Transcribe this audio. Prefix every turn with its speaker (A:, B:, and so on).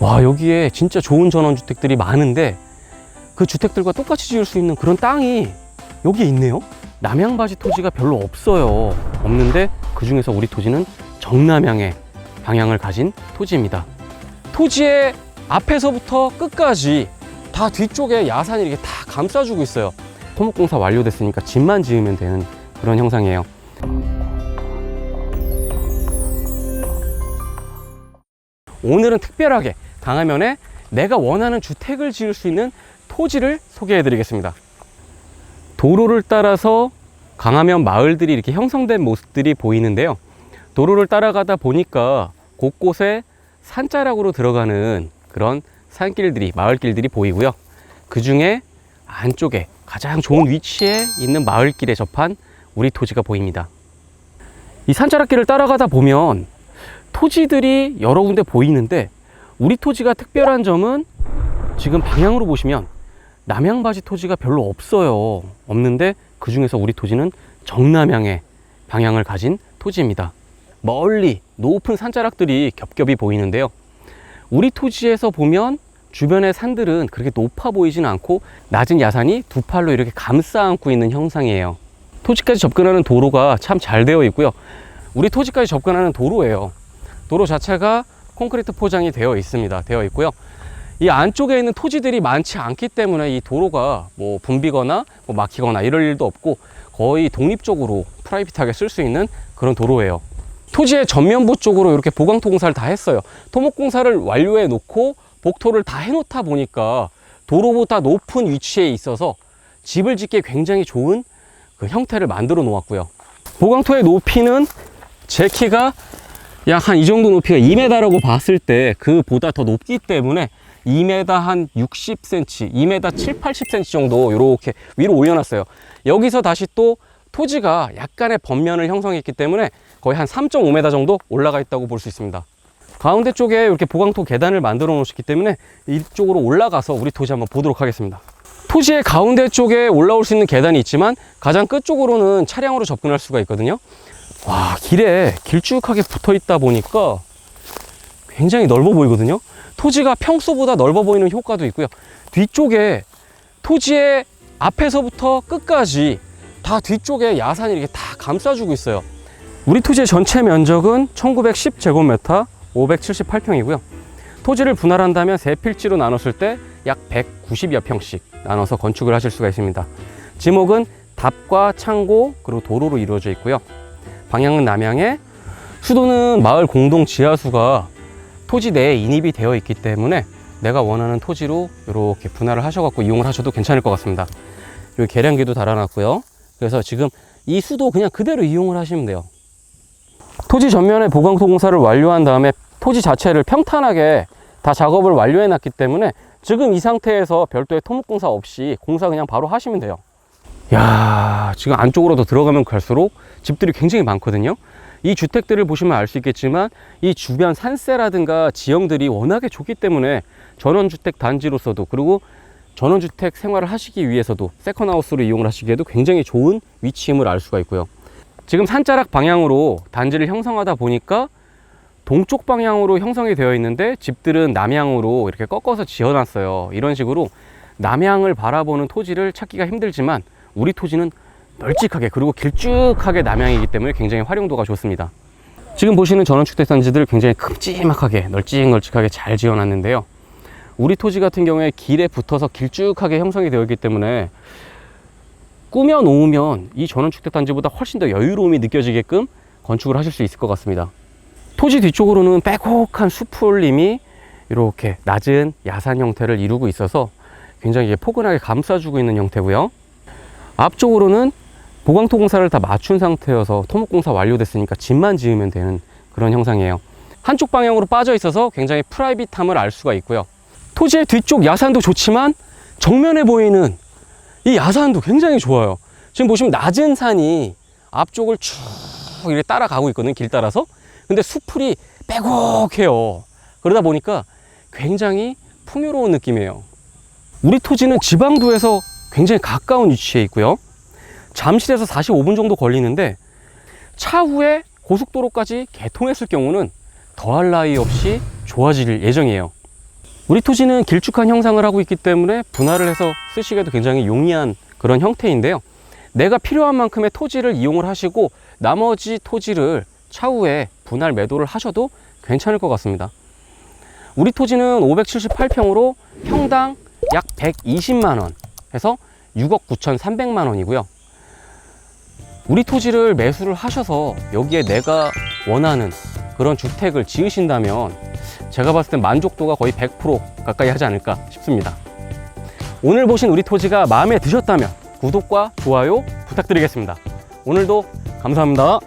A: 와 여기에 진짜 좋은 전원주택들이 많은데 그 주택들과 똑같이 지을 수 있는 그런 땅이 여기에 있네요? 남양바지 토지가 별로 없어요. 없는데 그 중에서 우리 토지는 정남향의 방향을 가진 토지입니다. 토지의 앞에서부터 끝까지 다 뒤쪽에 야산이 이렇게 다 감싸주고 있어요. 토목공사 완료됐으니까 집만 지으면 되는 그런 형상이에요. 오늘은 특별하게 강화면에 내가 원하는 주택을 지을 수 있는 토지를 소개해 드리겠습니다. 도로를 따라서 강화면 마을들이 이렇게 형성된 모습들이 보이는데요. 도로를 따라가다 보니까 곳곳에 산자락으로 들어가는 그런 산길들이, 마을길들이 보이고요. 그 중에 안쪽에 가장 좋은 위치에 있는 마을길에 접한 우리 토지가 보입니다. 이 산자락길을 따라가다 보면 토지들이 여러 군데 보이는데 우리 토지가 특별한 점은 지금 방향으로 보시면 남양바지 토지가 별로 없어요. 없는데 그 중에서 우리 토지는 정남향의 방향을 가진 토지입니다. 멀리 높은 산자락들이 겹겹이 보이는데요. 우리 토지에서 보면 주변의 산들은 그렇게 높아 보이지는 않고 낮은 야산이 두 팔로 이렇게 감싸 안고 있는 형상이에요. 토지까지 접근하는 도로가 참 잘 되어 있고요. 우리 토지까지 접근하는 도로예요. 도로 자체가 콘크리트 포장이 되어 있습니다. 되어 있고요. 이 안쪽에 있는 토지들이 많지 않기 때문에 이 도로가 뭐 붐비거나 뭐 막히거나 이럴 일도 없고 거의 독립적으로 프라이빗하게 쓸 수 있는 그런 도로예요. 토지의 전면부 쪽으로 이렇게 보강토 공사를 다 했어요. 토목 공사를 완료해 놓고 복토를 다 해놓다 보니까 도로보다 높은 위치에 있어서 집을 짓기에 굉장히 좋은 그 형태를 만들어 놓았고요. 보강토의 높이는 제 키가 약 한 이 정도 높이가 2m라고 봤을 때 그보다 더 높기 때문에 2m 한 60cm, 2m 7, 80cm 정도 이렇게 위로 올려놨어요. 여기서 다시 또 토지가 약간의 번면을 형성했기 때문에 거의 한 3.5m 정도 올라가 있다고 볼 수 있습니다. 가운데 쪽에 이렇게 보강토 계단을 만들어 놓으셨기 때문에 이쪽으로 올라가서 우리 토지 한번 보도록 하겠습니다. 토지의 가운데 쪽에 올라올 수 있는 계단이 있지만 가장 끝쪽으로는 차량으로 접근할 수가 있거든요. 와, 길에 길쭉하게 붙어 있다 보니까 굉장히 넓어 보이거든요. 토지가 평소보다 넓어 보이는 효과도 있고요. 뒤쪽에 토지의 앞에서부터 끝까지 다 뒤쪽에 야산이 이렇게 다 감싸주고 있어요. 우리 토지의 전체 면적은 1910제곱미터 578평이고요. 토지를 분할한다면 세 필지로 나눴을 때 약 190여 평씩 나눠서 건축을 하실 수가 있습니다. 지목은 답과 창고 그리고 도로로 이루어져 있고요. 방향은 남향에 수도는 마을 공동 지하수가 토지 내에 인입이 되어 있기 때문에 내가 원하는 토지로 이렇게 분할을 하셔갖고 이용을 하셔도 괜찮을 것 같습니다. 여기 계량기도 달아놨고요. 그래서 지금 이 수도 그냥 그대로 이용을 하시면 돼요. 토지 전면에 보강토 공사를 완료한 다음에 토지 자체를 평탄하게 다 작업을 완료해 놨기 때문에 지금 이 상태에서 별도의 토목 공사 없이 공사 그냥 바로 하시면 돼요. 야, 지금 안쪽으로 더 들어가면 갈수록 집들이 굉장히 많거든요. 이 주택들을 보시면 알 수 있겠지만 이 주변 산세라든가 지형들이 워낙에 좋기 때문에 전원주택 단지로서도 그리고 전원주택 생활을 하시기 위해서도 세컨하우스로 이용을 하시기에도 굉장히 좋은 위치임을 알 수가 있고요. 지금 산자락 방향으로 단지를 형성하다 보니까 동쪽 방향으로 형성이 되어 있는데 집들은 남향으로 이렇게 꺾어서 지어놨어요. 이런 식으로 남향을 바라보는 토지를 찾기가 힘들지만 우리 토지는 널찍하게 그리고 길쭉하게 남향이기 때문에 굉장히 활용도가 좋습니다. 지금 보시는 전원주택단지들 굉장히 큼지막하게 널찍널찍하게 잘 지어놨는데요. 우리 토지 같은 경우에 길에 붙어서 길쭉하게 형성이 되어 있기 때문에 꾸며 놓으면 이 전원주택단지보다 훨씬 더 여유로움이 느껴지게끔 건축을 하실 수 있을 것 같습니다. 토지 뒤쪽으로는 빼곡한 수풀림이 이렇게 낮은 야산 형태를 이루고 있어서 굉장히 포근하게 감싸주고 있는 형태고요. 앞쪽으로는 보강토 공사를 다 맞춘 상태여서 토목 공사 완료됐으니까 집만 지으면 되는 그런 형상이에요. 한쪽 방향으로 빠져 있어서 굉장히 프라이빗함을 알 수가 있고요. 토지의 뒤쪽 야산도 좋지만 정면에 보이는 이 야산도 굉장히 좋아요. 지금 보시면 낮은 산이 앞쪽을 쭉 이렇게 따라가고 있거든요. 길 따라서. 근데 수풀이 빼곡해요. 그러다 보니까 굉장히 풍요로운 느낌이에요. 우리 토지는 지방도에서 굉장히 가까운 위치에 있고요. 잠실에서 45분 정도 걸리는데 차후에 고속도로까지 개통했을 경우는 더할 나위 없이 좋아질 예정이에요. 우리 토지는 길쭉한 형상을 하고 있기 때문에 분할을 해서 쓰시기에도 굉장히 용이한 그런 형태인데요. 내가 필요한 만큼의 토지를 이용을 하시고 나머지 토지를 차후에 분할 매도를 하셔도 괜찮을 것 같습니다. 우리 토지는 578평으로 평당 약 120만 원 해서 6억 9,300만 원이고요. 우리 토지를 매수를 하셔서 여기에 내가 원하는 그런 주택을 지으신다면 제가 봤을 땐 만족도가 거의 100% 가까이 하지 않을까 싶습니다. 오늘 보신 우리 토지가 마음에 드셨다면 구독과 좋아요 부탁드리겠습니다. 오늘도 감사합니다.